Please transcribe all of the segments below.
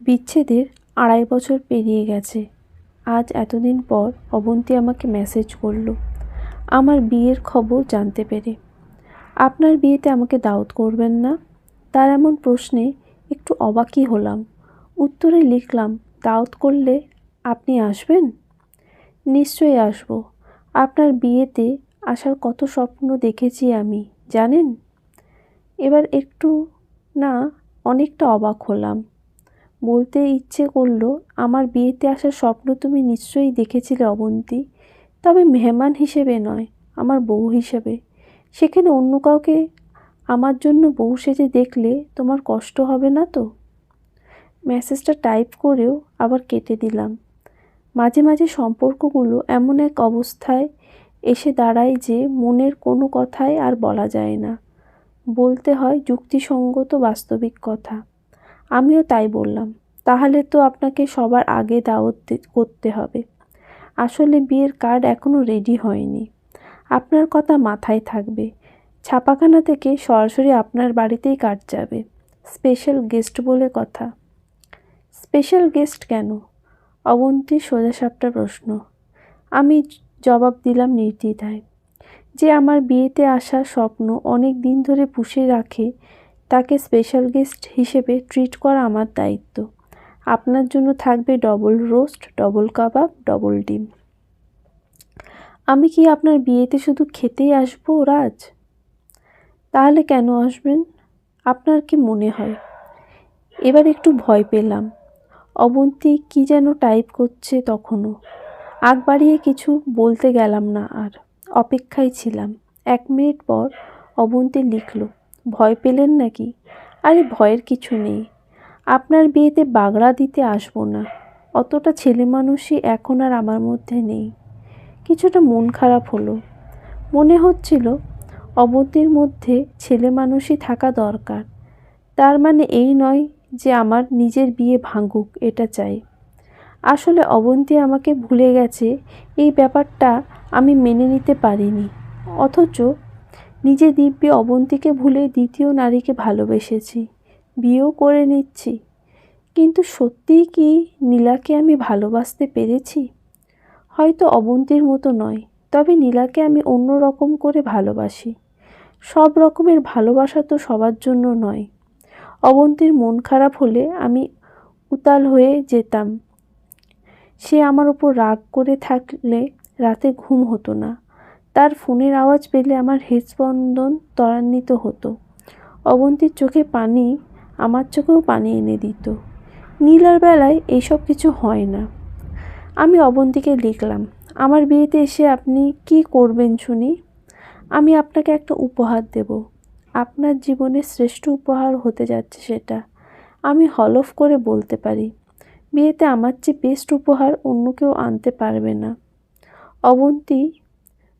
বিচ্ছেদের আড়াই বছর পেরিয়ে গেছে। আজ এতদিন পর অবন্তী আমাকে মেসেজ করল। আমার বিয়ের খবর জানতে পেরে। আপনার বিয়েতে আমাকে দাওয়াত করবেন না? তার এমন প্রশ্নে একটু অবাকই হলাম। উত্তরে লিখলাম, দাওয়াত করলে আপনি আসবেন? নিশ্চয়ই আসব। আপনার বিয়েতে আসার কত স্বপ্ন দেখেছি আমি, জানেন? এবার একটু না, অনেকটা অবাক হলাম। বলতে ইচ্ছে করল, আমার বিয়েতে আসার স্বপ্ন তুমি নিশ্চয়ই দেখেছিলে, অবন্তী। তবে মেহমান হিসেবে নয়, আমার বউ হিসেবে। সেখানে অন্য কাউকে আমার জন্য বউ সেজে দেখলে তোমার কষ্ট হবে না তো? মেসেজটা টাইপ করেও আবার কেটে দিলাম। মাঝে মাঝে সম্পর্কগুলো এমন এক অবস্থায় এসে দাঁড়ায় যে মনের কোনো কথাই আর বলা যায় না। বলতে হয় যুক্তিসঙ্গত বাস্তবিক কথা। আমিও তাই বললাম। তাহলে তো আপনাকে সবার আগে দাওয়াত করতে হবে। আসলে বিয়ের কার্ড এখনও রেডি হয়নি। আপনার কথা মাথায় থাকবে। ছাপাখানা থেকে সরাসরি আপনার বাড়িতেই কার্ড যাবে। স্পেশাল গেস্ট বলে কথা। স্পেশাল গেস্ট কেন? অবন্তীর সোজাসাপটা প্রশ্ন। আমি জবাব দিলাম নির্দ্বিধায়। যে আমার বিয়েতে আসার স্বপ্ন অনেক দিন ধরে পুষে রাখে তাকে স্পেশাল গেস্ট হিসেবে ট্রিট করা আমার দায়িত্ব। আপনার জন্য থাকবে ডবল রোস্ট ডবল কাবাব ডবল ডিম। আমি কি আপনার বিয়েতে শুধু খেতেই আসব রাজ? তাহলে কেন আসবেন? আপনার কি মনে হয়? এবার একটু ভয় পেলাম। অবন্তী কি যেন টাইপ করছে তখনও। আগ বাড়িয়ে কিছু বলতে গেলাম না আর। অপেক্ষায় ছিলাম। এক মিনিট পর অবন্তী লিখল ভয় পেলেন নাকি? আরে ভয়ের কিছু নেই। আপনার বিয়েতে বাগড়া দিতে আসব না। অতটা ছেলে মানুষই এখন আর আমার মধ্যে নেই। কিছুটা মন খারাপ হলো। মনে হচ্ছিল অবন্তীর মধ্যে ছেলে মানুষই থাকা দরকার। তার মানে এই নয় যে আমার নিজের বিয়ে ভাঙুক, এটা চাই। আসলে অবন্তী আমাকে ভুলে গেছে, এই ব্যাপারটা আমি মেনে নিতে পারিনি। অথচ নিজে দিব্যে অবন্তীকে ভুলে দ্বিতীয় নারীকে ভালোবেসেছি। বিয়েও করে নিচ্ছি। কিন্তু সত্যিই কি নীলাকে আমি ভালোবাসতে পেরেছি? হয়তো অবন্তীর মতো নয়, তবে নীলাকে আমি অন্য রকম করে ভালোবাসি। সব রকমের ভালোবাসা তো সবার জন্য নয়। অবন্তীর মন খারাপ হলে আমি উতাল হয়ে যেতাম। সে আমার ওপর রাগ করে থাকলে রাতে ঘুম হতো না। তার ফোনের আওয়াজ পেলে আমার হৃদস্পন্দন ত্বরান্বিত হতো। অবন্তীর চোখে পানি আমার চোখেও পানি এনে দিত। নীলার বেলায় এইসব কিছু হয় না। আমি অবন্তীকে লিখলাম, আমার বিয়েতে এসে আপনি কি করবেন শুনি? আমি আপনাকে একটা উপহার দেব। আপনার জীবনের শ্রেষ্ঠ উপহার হতে যাচ্ছে সেটা। আমি হলফ করে বলতে পারি, বিয়েতে আমার চেয়ে বেস্ট উপহার অন্য কেউ আনতে পারবে না। অবন্তী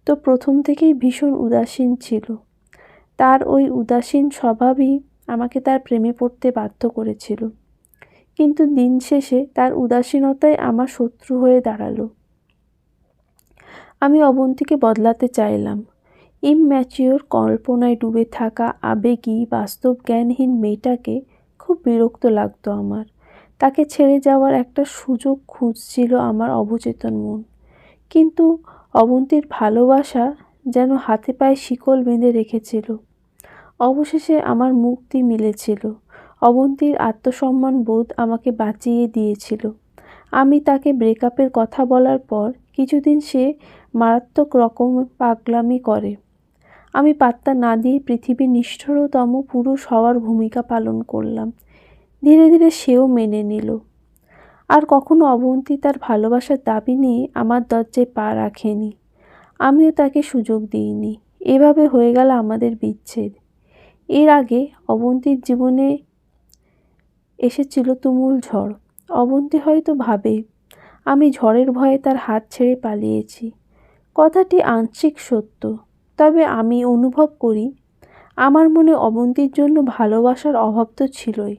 তো প্রথম থেকেই ভীষণ উদাসীন ছিল। তার ওই উদাসীন স্বভাবই আমাকে তার প্রেমে পড়তে বাধ্য করেছিল। কিন্তু দিন শেষে তার উদাসীনতাই আমার শত্রু হয়ে দাঁড়াল। আমি অবন্তীকে বদলাতে চাইলাম। ইমম্যাচিওর কল্পনায় ডুবে থাকা আবেগী বাস্তব জ্ঞানহীন মেয়েটাকে খুব বিরক্ত লাগতো আমার। তাকে ছেড়ে যাওয়ার একটা সুযোগ খুঁজছিল আমার অবচেতন মন। কিন্তু অবন্তীর ভালোবাসা যেন হাতে পায়ে শিকল বেঁধে রেখেছিল। অবশেষে আমার মুক্তি মিলেছিল। অবন্তীর আত্মসম্মান বোধ আমাকে বাঁচিয়ে দিয়েছিল। আমি তাকে ব্রেকআপের কথা বলার পর কিছুদিন সে মারাত্মক রকম পাগলামি করে। আমি পাত্তা না দিয়ে পৃথিবীর নিষ্ঠুরতম পুরুষ হওয়ার ভূমিকা পালন করলাম। ধীরে ধীরে সেও মেনে নিল। আর কখনো অবন্তী তার ভালোবাসার দাবি নিয়ে আমার দরজায় পা রাখেনি। আমিও তাকে সুযোগ দিইনি। এভাবে হয়ে গেল আমাদের বিচ্ছেদ। এর আগে অবন্তীর জীবনে এসেছিল তুমুল ঝড়। অবন্তী হয়তো ভাবে, আমি ঝড়ের ভয়ে তার হাত ছেড়ে পালিয়েছি। কথাটি আংশিক সত্য, তবে আমি অনুভব করি, আমার মনে অবন্তীর জন্য ভালোবাসার অভাব তো ছিলই।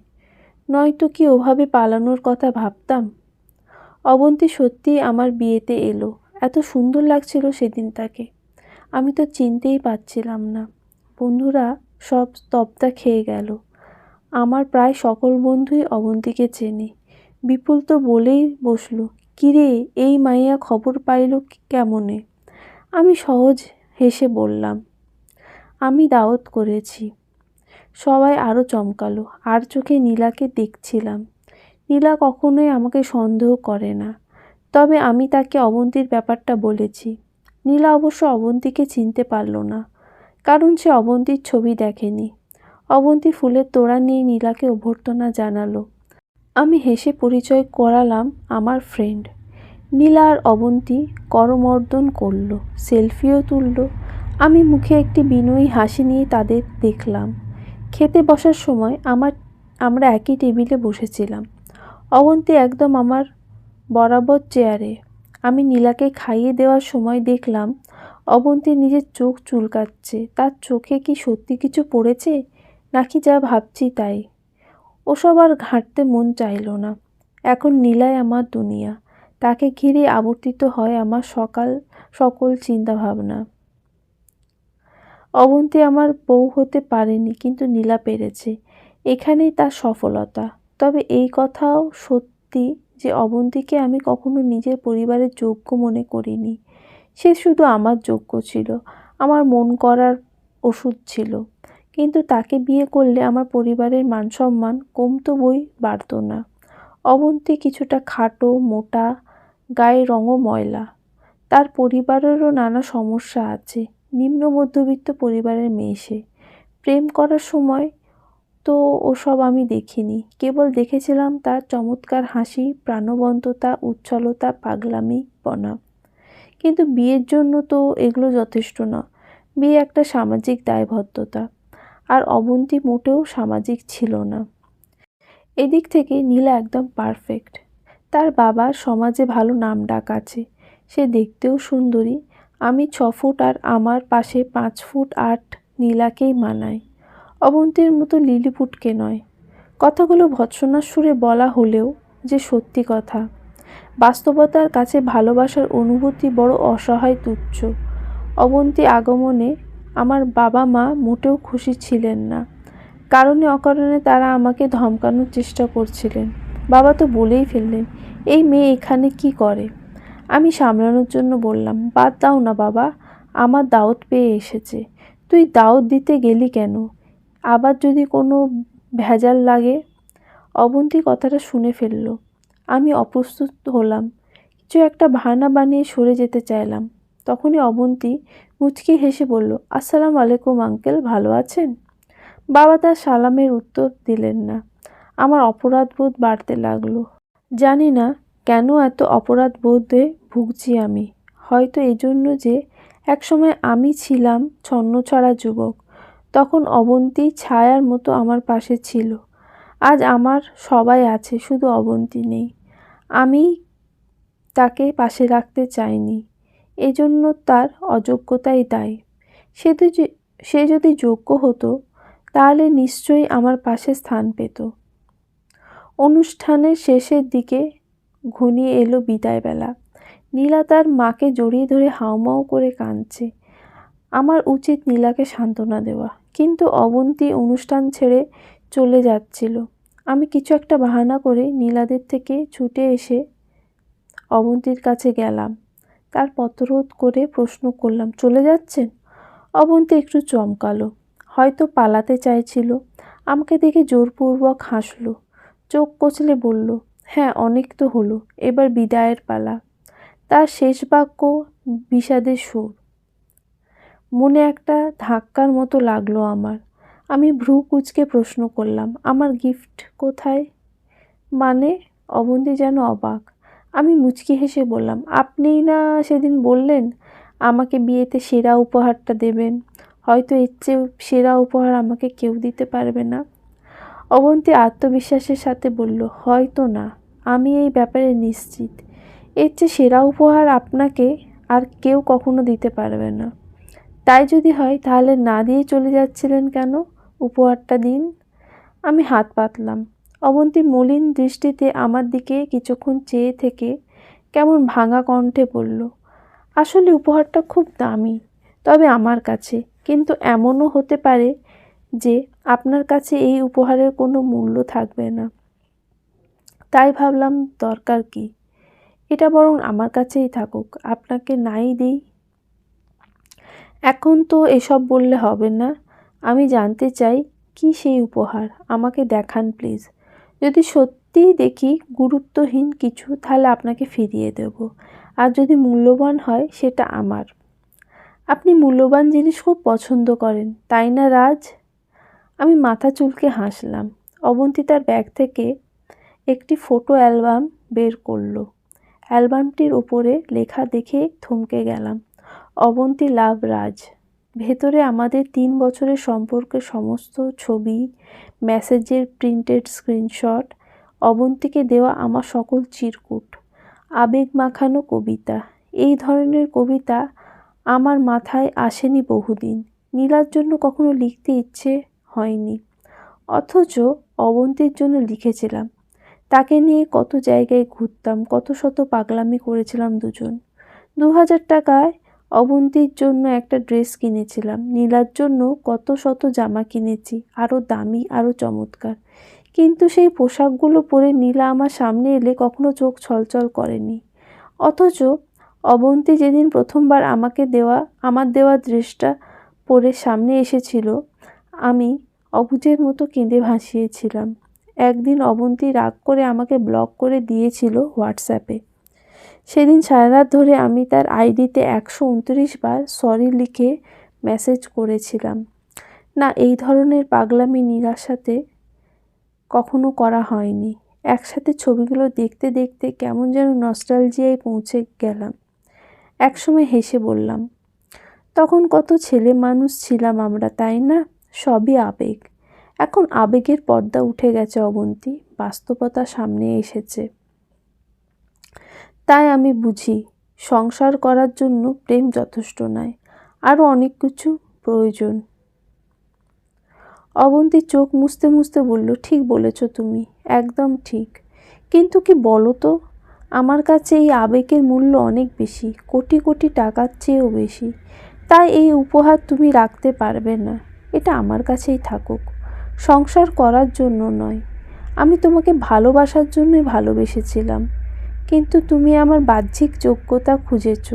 নয়তো কি ওভাবে পালানোর কথা ভাবতাম? অবন্তী সত্যিই আমার বিয়েতে এলো। এত সুন্দর লাগছিল সেদিন তাকে। আমি তো চিনতেই পারছিলাম না। বন্ধুরা, সব স্তব্ধা খেয়ে গেল। আমার প্রায় সকল বন্ধুই অবন্তীকে চেনে। বিপুল তো বলেই বসল, কিরে, এই মাইয়া খবর পাইল কেমনে? আমি সহজ হেসে বললাম, আমি দাওয়াত করেছি। সবাই আরও চমকালো। আর চোখে নীলাকে দেখছিলাম। নীলা কখনোই আমাকে সন্দেহ করে না। তবে আমি তাকে অবন্তীর ব্যাপারটা বলেছি। নীলা অবশ্য অবন্তীকে চিনতে পারল না, কারণ সে অবন্তীর ছবি দেখেনি। অবন্তী ফুলের তোড়া নিয়ে নীলাকে অভ্যর্থনা জানালো, আমি হেসে পরিচয় করালাম আমার ফ্রেন্ড নীলা আর অবন্তী করমর্দন করল, সেলফিও তুলল। আমি মুখে একটি বিনয়ী হাসি নিয়ে তাদের দেখলাম। খেতে বসার সময় আমার, আমরা একই টেবিলে বসেছিলাম। অবন্তী একদম আমার বরাবর চেয়ারে। আমি নীলাকে খাইয়ে দেওয়ার সময় দেখলাম, অবন্তি নিজের চোখ চুলকাচ্ছে। তার চোখে কি সত্যি কিছু পড়েছে? নাকি যা ভাবছি তাই? ওসব আর ঘাঁটতে মন চাইল না। এখন নীলাই আমার দুনিয়া। তাকে ঘিরে আবর্তিত হয় আমার সকাল, সকল চিন্তাভাবনা। অবন্তী আমার বউ হতে পারেনি, কিন্তু নীলা পেরেছে। এখানেই তার সফলতা। তবে এই কথাও সত্যি যে অবন্তীকে আমি কখনো নিজের পরিবারের যোগ্য মনে করিনি। সে শুধু আমার যোগ্য ছিল। আমার মন করার ওষুধ ছিল। কিন্তু তাকে বিয়ে করলে আমার পরিবারের মান সম্মান কমতো বই বাড়ত না। অবন্তী কিছুটা খাটো, মোটা গায়ে রঙও ময়লা। তার পরিবারেরও নানা সমস্যা আছে। নিম্ন মধ্যবিত্ত পরিবারের মেয়ে সে। প্রেম করার সময় তো ওসব আমি দেখিনি। কেবল দেখেছিলাম তার চমৎকার হাসি, প্রাণবন্ততা, উচ্ছলতা, পাগলামি, পনা। কিন্তু বিয়ের জন্য তো এগুলো যথেষ্ট না। বিয়ে একটা সামাজিক দায়বদ্ধতা। আর অবন্তী মোটেও সামাজিক ছিল না। এদিক থেকে নীলা একদম পারফেক্ট তার বাবার সমাজে ভালো নাম ডাক আছে। সে দেখতেও সুন্দরী। আমি ছ ফুট আর আমার পাশে পাঁচ ফুট আট নীলাকেই মানায়। অবন্তীর মতো লিলিপুটকে নয়। কথাগুলো ভৎসনার সুরে বলা হলেও যে সত্যি কথা। বাস্তবতার কাছে ভালোবাসার অনুভূতি বড় অসহায় তুচ্ছ। অবন্তী আগমনে আমার বাবা মা মোটেও খুশি ছিলেন না। কারণে অকারণে তারা আমাকে ধমকানোর চেষ্টা করছিলেন। বাবা তো বলেই ফেললেন, এই মেয়ে এখানে কি করে? আমি সামলানোর জন্য বললাম, বাদ দাও না বাবা, আমার দাওয়াত পেয়ে এসেছে। তুই দাওয়াত দিতে গেলি কেন? আবার যদি কোনো ভেজাল লাগে? অবন্তী কথাটা শুনে ফেলল। আমি অপ্রস্তুত হলাম। কিছু একটা বাহানা বানিয়ে সরে যেতে চাইলাম। তখনই অবন্তী মুচকি হেসে বলল, আসসালাম আলাইকুম আঙ্কেল, ভালো আছেন? বাবা তার সালামের উত্তর দিলেন না। আমার অপরাধবোধ বাড়তে লাগল। জানি না কেন এত অপরাধ বোধে ভুগছি আমি? হয়তো এজন্য যে একসময় আমি ছিলাম ছন্নছড়া যুবক, তখন অবন্তী ছায়ার মতো আমার পাশে ছিল। আজ আমার সবাই আছে, শুধু অবন্তী নেই। আমি তাকে পাশে রাখতে চাইনি। এজন্য তার অযোগ্যতাই দায়ী। সে তো সে যদি যোগ্য হতো, তাহলে নিশ্চয়ই আমার পাশে স্থান পেত। অনুষ্ঠানের শেষের দিকে ঘনিয়ে এলো বিদায়বেলা। নীলা তার মাকে জড়িয়ে ধরে হাউমাউ করে কাঁদছে। আমার উচিত নীলাকে সান্ত্বনা দেওয়া। কিন্তু অবন্তী অনুষ্ঠান ছেড়ে চলে যাচ্ছিল। আমি কিছু একটা বাহানা করে নীলাদের থেকে ছুটে এসে অবন্তীর কাছে গেলাম। তার পথরোধ করে প্রশ্ন করলাম, চলে যাচ্ছেন? অবন্তী একটু চমকালো। হয়তো পালাতে চাইছিল। আমাকে দেখে জোরপূর্বক হাসলো। চোখ কচলে বলল হ্যাঁ অনেক তো হলো। এবার বিদায়ের পালা। তার শেষ বাক্য, বিষাদের সুর। মনে একটা ধাক্কার মতো লাগল আমার। আমি ভ্রু কুচকে প্রশ্ন করলাম, আমার গিফট কোথায়? মানে অবন্তি যেন অবাক। আমি মুচকি হেসে বললাম, আপনিই না সেদিন বললেন আমাকে বিয়েতে সেরা উপহারটা দেবেন? হয়তো এর চেয়ে সেরা উপহার আমাকে কেউ দিতে পারবে না। অবন্তী আত্মবিশ্বাসের সাথে বলল, হয়তো না। আমি এই ব্যাপারে নিশ্চিত। এর চেয়ে সেরা উপহার আপনাকে আর কেউ কখনো দিতে পারবে না। তাই যদি হয়, তাহলে না দিয়ে চলে যাচ্ছিলেন কেন? উপহারটা দিন। আমি হাত পাতলাম। অবন্তী মলিন দৃষ্টিতে আমার দিকে কিছুক্ষণ চেয়ে থেকে কেমন ভাঙা কণ্ঠে বলল, আসলে উপহারটা খুব দামি, তবে আমার কাছে। কিন্তু এমনও হতে পারে যে আপনার কাছে এই উপহারের কোনো মূল্য থাকবে না। তাই ভাবলাম, দরকার কি? এটা বরং আমার কাছেই থাকুক, আপনাকে নাই দিই। এখন তো এসব বললে হবে না। আমি জানতে চাই, কি সেই উপহার? আমাকে দেখান প্লিজ যদি সত্যিই দেখি গুরুত্বহীন কিছু, তাহলে আপনাকে ফিরিয়ে দেব। আর যদি মূল্যবান হয়, সেটা আমার। আপনি মূল্যবান জিনিস খুব পছন্দ করেন, তাই না, রাজ? আমি মাথা চুলকে হাসলাম। অবন্তী তার ব্যাগ থেকে একটি ফটো অ্যালবাম বের করল। অ্যালবামটির ওপরে লেখা দেখে থমকে গেলাম। অবন্তী লাভ রাজ ভেতরে আমাদের তিন বছরের সম্পর্কে সমস্ত ছবি, মেসেজের প্রিন্টেড স্ক্রিনশট, অবন্তীকে দেওয়া আমার সকল চিরকুট, আবেগ মাখানো কবিতা। এই ধরনের কবিতা আমার মাথায় আসেনি বহুদিন। নীলার জন্য কখনো লিখতে ইচ্ছে হয়নি। অথচ অবন্তীর জন্য লিখেছিলাম। তাকে নিয়ে কত জায়গায় ঘুরতাম, কত শত পাগলামি করেছিলাম দুজন। দু হাজার টাকায় অবন্তীর জন্য একটা ড্রেস কিনেছিলাম। নীলার জন্য কত শত জামা কিনেছি আরও দামি আরও চমৎকার। কিন্তু সেই পোশাকগুলো পরে নীলা আমার সামনে এলে কখনো চোখ ছলছল করেনি। অথচ অবন্তী যেদিন প্রথমবার আমাকে দেওয়া, আমার দেওয়া ড্রেসটা পরে সামনে এসেছিল, আমি অবুজের মতো কেঁদে ভাসিয়েছিলাম। একদিন অবন্তী রাগ করে আমাকে ব্লক করে দিয়েছিল হোয়াটসঅ্যাপে সেদিন সারা রাত ধরে আমি তার আইডিতে একশো উনত্রিশ বার সরি লিখে মেসেজ করেছিলাম। না, এই ধরনের পাগলামি সাথে কখনো করা হয়নি। একসাথে ছবিগুলো দেখতে দেখতে কেমন যেন নস্টালজিয়ায় পৌঁছে গেলাম। একসময় হেসে বললাম, তখন কত ছেলে মানুষ ছিলাম আমরা, তাই না? সবই আবেগ। এখন আবেগের পর্দা উঠে গেছে অবন্তি, বাস্তবতা সামনে এসেছে। তাই আমি বুঝি, সংসার করার জন্য প্রেম যথেষ্ট নয় আরও অনেক কিছু প্রয়োজন। অবন্তি চোখ মুছতে মুছতে বলল, ঠিক বলেছ তুমি, একদম ঠিক। কিন্তু কি বলো তো, আমার কাছে এই আবেগের মূল্য অনেক বেশি, কোটি কোটি টাকার চেয়েও বেশি। তাই এই উপহার তুমি রাখতে পারবে না। এটা আমার কাছেই থাকুক। সংসার করার জন্য নয়। আমি তোমাকে ভালোবাসার জন্যই ভালোবেসেছিলাম। কিন্তু তুমি আমার বাহ্যিক যোগ্যতা খুঁজেছ।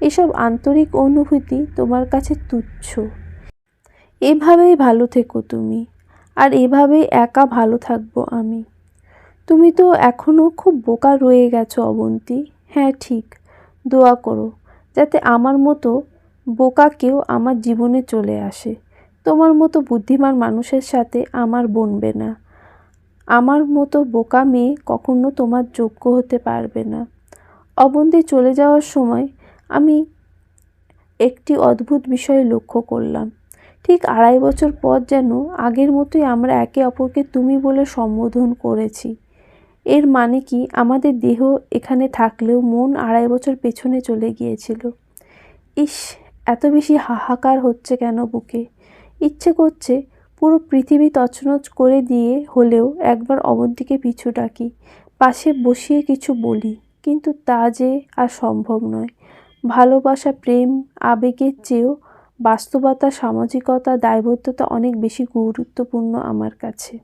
এসব আন্তরিক অনুভূতি তোমার কাছে তুচ্ছ। এভাবেই ভালো থেকো তুমি। আর এভাবেই একা ভালো থাকব আমি। তুমি তো এখনও খুব বোকা রয়ে গেছো, অবন্তী। হ্যাঁ ঠিক। দোয়া করো, যাতে আমার মতো বোকা কেউ আমার জীবনে চলে আসে। তোমার মতো বুদ্ধিমান মানুষের সাথে আমার বনবে না। আমার মতো বোকা মেয়ে কখনো তোমার যোগ্য হতে পারবে না। অবন্তি চলে যাওয়ার সময় আমি একটি অদ্ভুত বিষয় লক্ষ্য করলাম। ঠিক আড়াই বছর পর যেন আগের মতোই আমরা একে অপরকে তুমি বলে সম্বোধন করেছি। এর মানে কি? আমাদের দেহ এখানে থাকলেও মন আড়াই বছর পেছনে চলে গিয়েছিল। ইস, এত বেশি হাহাকার হচ্ছে কেন বুকে? ইচ্ছে করছে পুরো পৃথিবী তছনছ করে দিয়ে হলেও একবার অবন্তীকে পিছু ডাকি, পাশে বসিয়ে কিছু বলি। কিন্তু তা যে আর সম্ভব নয়। ভালোবাসা, প্রেম, আবেগের চেয়েও বাস্তবতা, সামাজিকতা, দায়বদ্ধতা অনেক বেশি গুরুত্বপূর্ণ আমার কাছে।